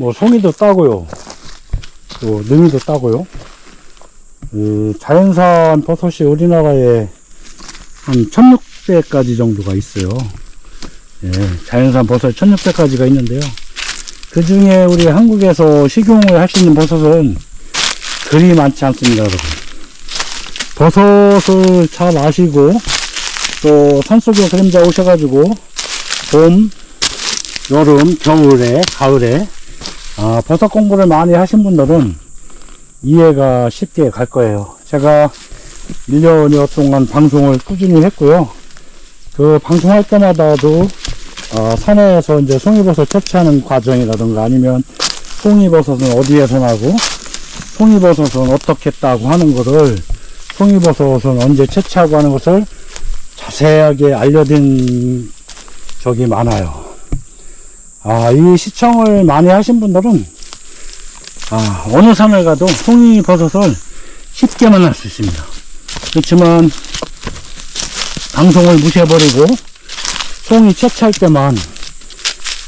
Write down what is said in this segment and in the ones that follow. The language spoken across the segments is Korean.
뭐 송이도 따고요. 또 능이도 따고요. 이 자연산 버섯이 우리나라에 한 1600가지 정도가 있어요. 예, 자연산 버섯 1600가지가 있는데요. 그 중에 우리 한국에서 식용을 할 수 있는 버섯은 그리 많지 않습니다, 여러분. 버섯을 잘 아시고, 또 산속에 그림자 오셔가지고, 봄, 여름, 겨울에, 가을에, 아, 버섯 공부를 많이 하신 분들은 이해가 쉽게 갈 거예요. 제가 1년여 동안 방송을 꾸준히 했고요. 그 방송할 때마다도 어, 산에서 이제 송이버섯 채취하는 과정이라든가 아니면 송이버섯은 어디에서 나고 송이버섯은 어떻게 따고 하는 거를 송이버섯은 언제 채취하고 하는 것을 자세하게 알려드린 적이 많아요. 아, 이 시청을 많이 하신 분들은 아, 어느 산을 가도 송이 버섯을 쉽게 만날 수 있습니다. 그렇지만 방송을 무시해버리고 송이 채취할 때만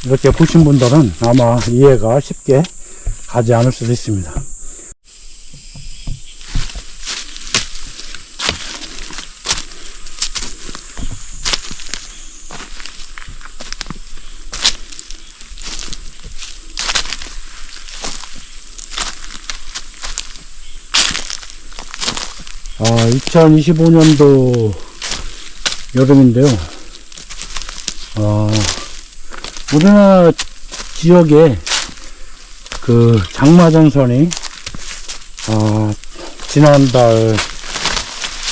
이렇게 보신 분들은 아마 이해가 쉽게 가지 않을 수도 있습니다. 아, 2025년도 여름인데요. 아, 우리나라 지역에 그 장마전선이 아, 지난달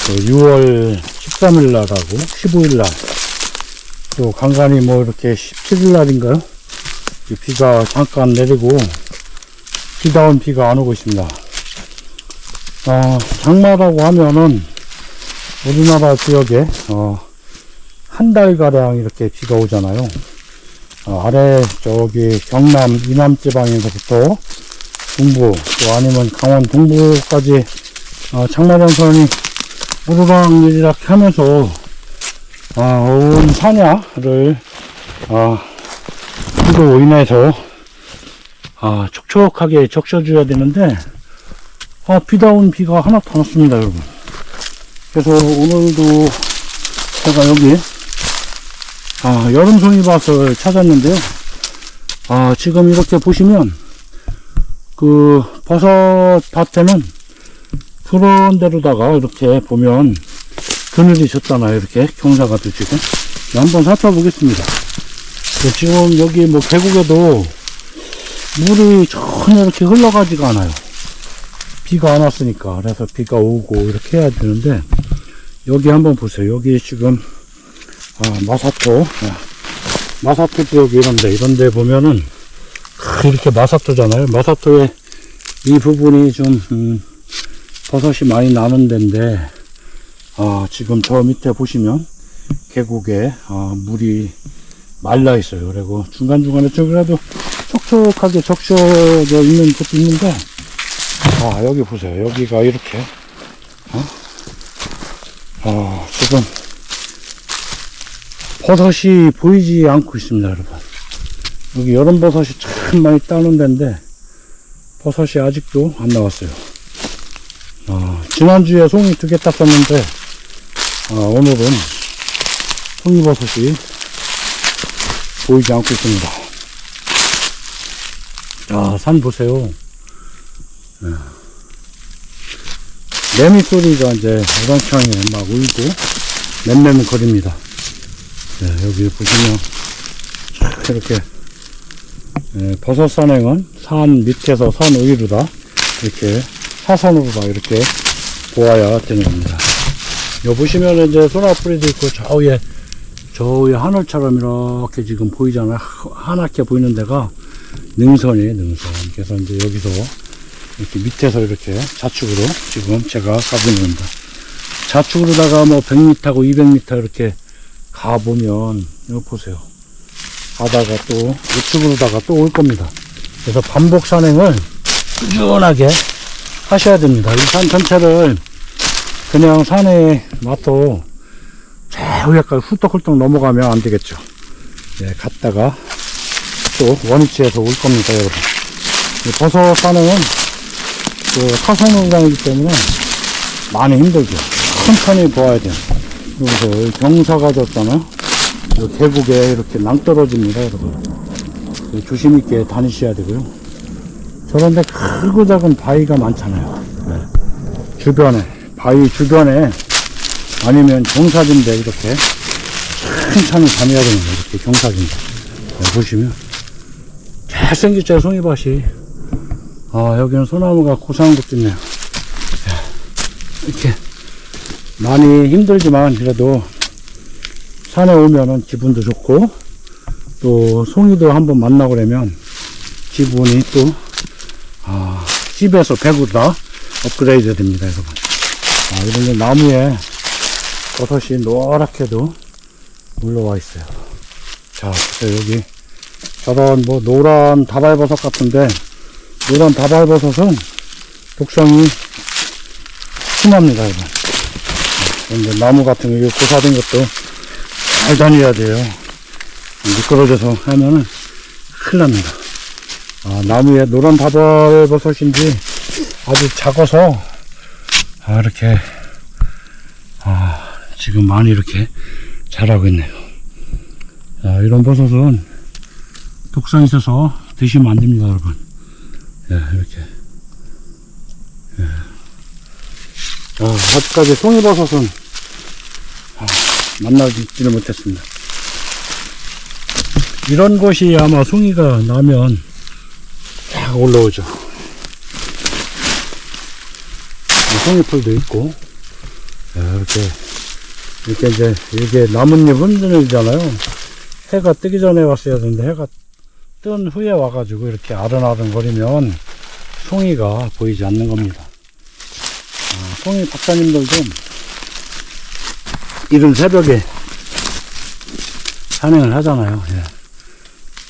그 6월 13일 날하고 15일 날, 또 간간히 뭐 이렇게 17일 날인가요? 이 비가 잠깐 내리고 비다 온 비가 안 오고 있습니다. 어, 장마라고 하면은 우리나라 지역에 어, 한 달가량 이렇게 비가 오잖아요. 어, 아래 저기 경남 이남 지방에서부터 중부 또 아니면 강원 동부까지 어, 장마전선이 우르락내리락 하면서 어, 온 산야를 어, 비로 인해서 아, 촉촉하게 적셔줘야 되는데 아, 비다 온 비가 하나도 안 왔습니다, 여러분. 그래서 오늘도 제가 여기, 아, 여름 송이밭을 찾았는데요. 아, 지금 이렇게 보시면, 그, 버섯 밭에는 그런 데로다가 이렇게 보면 그늘이 졌잖아요. 이렇게 경사가 지금. 한번 살펴보겠습니다. 그 지금 여기 뭐 계곡에도 물이 전혀 이렇게 흘러가지가 않아요. 비가 안 왔으니까. 그래서 비가 오고 이렇게 해야 되는데 여기 한번 보세요. 여기 지금 아, 마사토. 아, 마사토 지역 이런데 이런데 보면은 크, 이렇게 마사토잖아요. 마사토의 이 부분이 좀 음, 버섯이 많이 나는 데인데 아, 지금 저 밑에 보시면 계곡에 아, 물이 말라 있어요. 그리고 중간중간에 저기라도 촉촉하게 적셔져 있는 곳도 있는데 아, 여기 보세요. 여기가 이렇게, 어? 아, 지금, 버섯이 보이지 않고 있습니다, 여러분. 여기 여름 버섯이 참 많이 따는 데인데, 버섯이 아직도 안 나왔어요. 아, 지난주에 송이 두 개 땄었는데, 아, 오늘은 송이버섯이 보이지 않고 있습니다. 자, 산 보세요. 매미 소리가 이제 우렁창에 막 울고 맴맴 거립니다. 네, 여기 보시면 쫙 이렇게 예, 버섯 산행은 산 밑에서 산 위로 다 이렇게 사선으로다 이렇게 보아야 되는 겁니다. 여기 보시면 이제 소라뿌리도 있고 저 위에 저 위에 하늘처럼 이렇게 지금 보이잖아요. 하- 하얗게 보이는 데가 능선이에요, 능선. 그래서 이제 여기서 이렇게 밑에서 이렇게 좌측으로 지금 제가 가보는 겁니다. 좌측으로다가 뭐 100m고 200m 이렇게 가보면 이거 보세요. 가다가 또 우측으로다가 또 올 겁니다. 그래서 반복 산행을 꾸준하게 하셔야 됩니다. 이 산 전체를 그냥 산에 놔둬 저 위에까지 훌떡훌떡 넘어가면 안 되겠죠. 네, 갔다가 또 원위치에서 올 겁니다, 여러분. 이 버섯 사는 그 타선농장이기 때문에 많이 힘들죠. 천천히 보아야 돼요. 이 경사가 졌잖아요. 이 계곡에 이렇게 낭떨어집니다, 여러분. 그 조심 있게 다니셔야 되고요. 저런데 크고 작은 바위가 많잖아요. 네. 주변에, 바위 주변에 아니면 경사진데 이렇게 천천히 다녀야 되는 거예요. 이렇게 경사진데. 네, 보시면 잘생겼죠, 송이밭이. 아, 여기는 소나무가 고상한 것도 있네요. 자, 이렇게 많이 힘들지만 그래도 산에 오면은 기분도 좋고 또 송이도 한번 만나고 그러면 기분이 또 아, 집에서 100으로 업그레이드 됩니다, 여러분. 아, 이런 게 나무에 버섯이 노랗게도 물러와 있어요. 자, 여기 저런 뭐 노란 다발버섯 같은데 노란 다발버섯은 독성이 심합니다, 여러분. 근데 나무 같은 거, 고사된 것도 잘 다녀야 돼요. 미끄러져서 하면은 큰일 납니다. 아, 나무에 노란 다발버섯인지 아주 작아서, 아, 이렇게, 아, 지금 많이 이렇게 자라고 있네요. 자, 이런 버섯은 독성 있어서 드시면 안 됩니다, 여러분. 예, 이렇게. 예. 아, 아직까지 송이버섯은 아, 만나지를 못했습니다. 이런 곳이 아마 송이가 나면 쫙 올라오죠. 송이풀도 있고, 예, 이렇게, 이렇게 이제, 이게 나뭇잎 흔들리잖아요. 해가 뜨기 전에 왔어야 되는데, 해가 뜬 후에 와가지고 이렇게 아른아른 거리면 송이가 보이지 않는 겁니다. 아, 송이 박사님들도 이른 새벽에 산행을 하잖아요. 예.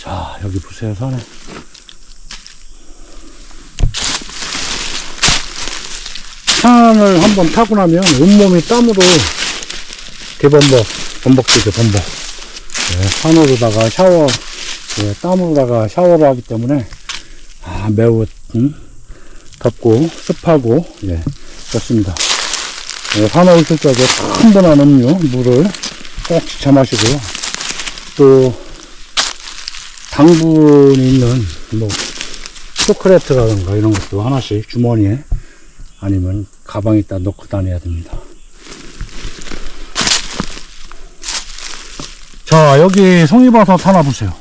자, 여기 보세요, 산에. 산을 한번 타고 나면 온몸이 땀으로 대범벅, 범벅되죠, 범벅. 예, 산으로다가 샤워, 예, 땀으로다가 샤워를 하기 때문에 아, 매우 음, 덥고 습하고 예, 좋습니다. 예, 오실 적에 충분한 음료, 물을 꼭 지쳐 마시고요. 또 당분이 있는 뭐 초콜릿이라든가 이런 것도 하나씩 주머니에 아니면 가방에다 넣고 다녀야 됩니다. 자, 여기 송이버섯 하나 보세요.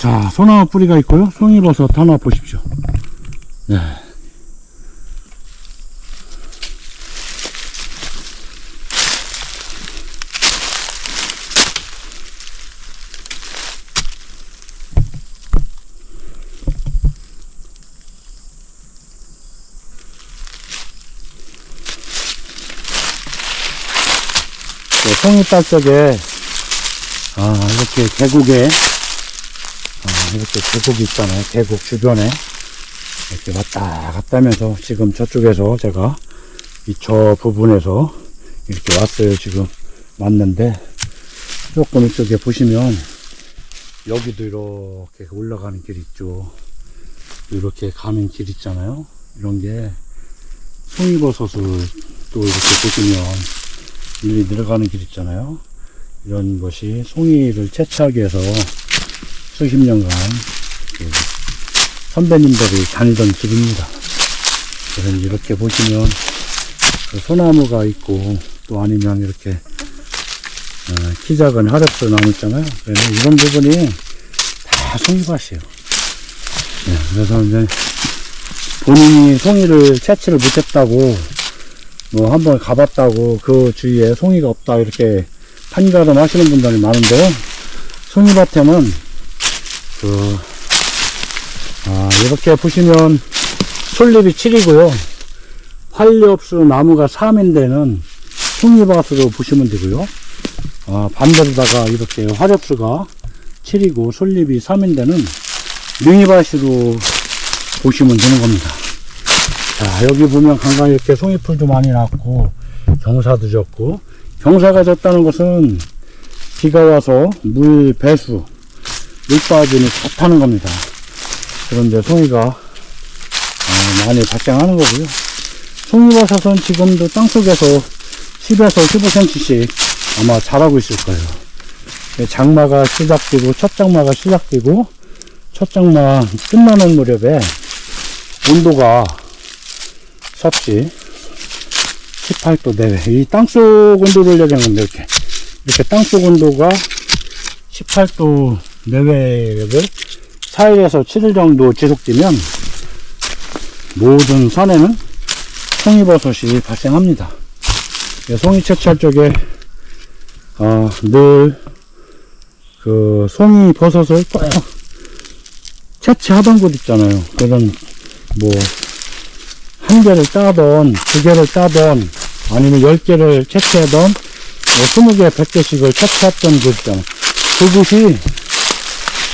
자, 소나무 뿌리가 있고요. 송이버섯 하나 보십시오. 네. 네, 송이 딸 적에 아, 이렇게 계곡에, 아, 이렇게 계곡이 있잖아요. 계곡 주변에. 이렇게 왔다 갔다 하면서 지금 저쪽에서 제가 이 저 부분에서 이렇게 왔어요. 지금 왔는데 조금 이쪽에 보시면 여기도 이렇게 올라가는 길 있죠. 이렇게 가는 길 있잖아요. 이런 게 송이버섯을 또 이렇게 보시면 일리 내려가는 길 있잖아요. 이런 것이 송이를 채취하기 위해서 수십 년간 그 선배님들이 다니던 길입니다. 그래서 이렇게 보시면 그 소나무가 있고 또 아니면 이렇게 어, 키 작은 하엽수 나무 있잖아요. 그래서 이런 부분이 다 송이밭이에요. 네, 그래서 이제 본인이 송이를 채취를 못했다고 뭐 한번 가봤다고 그 주위에 송이가 없다 이렇게 판가름 하시는 분들이 많은데요. 송이밭에는 그, 아, 이렇게 보시면 솔잎이 7이고요. 활렵수 나무가 3인데는 송이밭으로 보시면 되고요. 아, 반대로다가 이렇게 화렵수가 7이고 솔잎이 3인데는 링이밭으로 보시면 되는 겁니다. 자, 여기 보면 간간히 이렇게 송이풀도 많이 났고, 경사도 졌고, 경사가 졌다는 것은 비가 와서 물 배수, 물 빠짐이 좋다는 겁니다. 그런데 송이가 어, 많이 발생하는 거고요. 송이버섯은 지금도 땅속에서 10에서 15cm씩 아마 자라고 있을 거예요. 예, 장마가 시작되고 첫 장마가 시작되고 첫 장마 끝나는 무렵에 온도가 섭씨 18도 내외 이 땅속 온도를 얘기하는 건데 이렇게 이렇게 땅속 온도가 18도 내외를 4일에서 7일 정도 지속되면 모든 산에는 송이버섯이 발생합니다. 예, 송이 채취할 적에 어, 늘그 송이버섯을 꼭 채취하던 곳 있잖아요. 그런 뭐 한 개를 따던 두 개를 따던 아니면 열 개를 채취하던 뭐 스무 개, 백 개씩을 채취했던 곳 있잖아요. 그곳이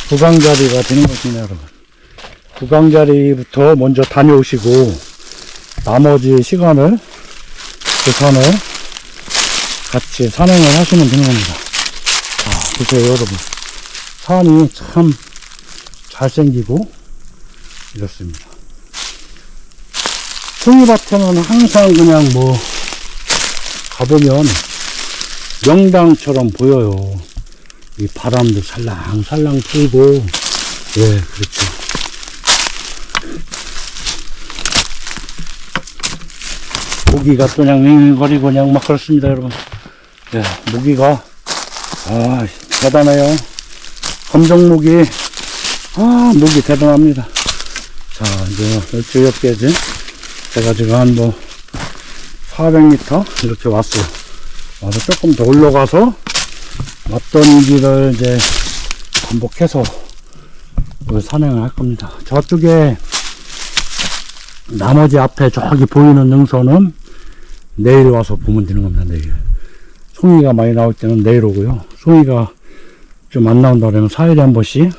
구강자리가 되는 것입니다, 여러분. 구강자리부터 먼저 다녀오시고 나머지 시간을 그 산을 같이 산행을 하시면 되는 겁니다. 자, 보세요, 여러분. 산이 참 잘생기고 이렇습니다. 송이밭에는 항상 그냥 뭐 가보면 명당처럼 보여요. 이 바람도 살랑살랑 불고 예 그렇죠. 모기가 또 그냥 윙윙거리고 그냥 막 그렇습니다 여러분. 예 모기가 아 대단해요. 검정 모기 아 모기 대단합니다. 자 이제 열주 옆에지 제가 지금 한뭐 400m 이렇게 왔어요. 와서 조금 더 올라가서 왔던 길을 이제 반복해서 그 산행을 할 겁니다. 저쪽에 나머지 앞에 저기 보이는 능선은 내일 와서 보면 되는 겁니다. 내일. 송이가 많이 나올 때는 내일 오고요. 송이가 좀 안 나온다 그러면 4일에 한 번씩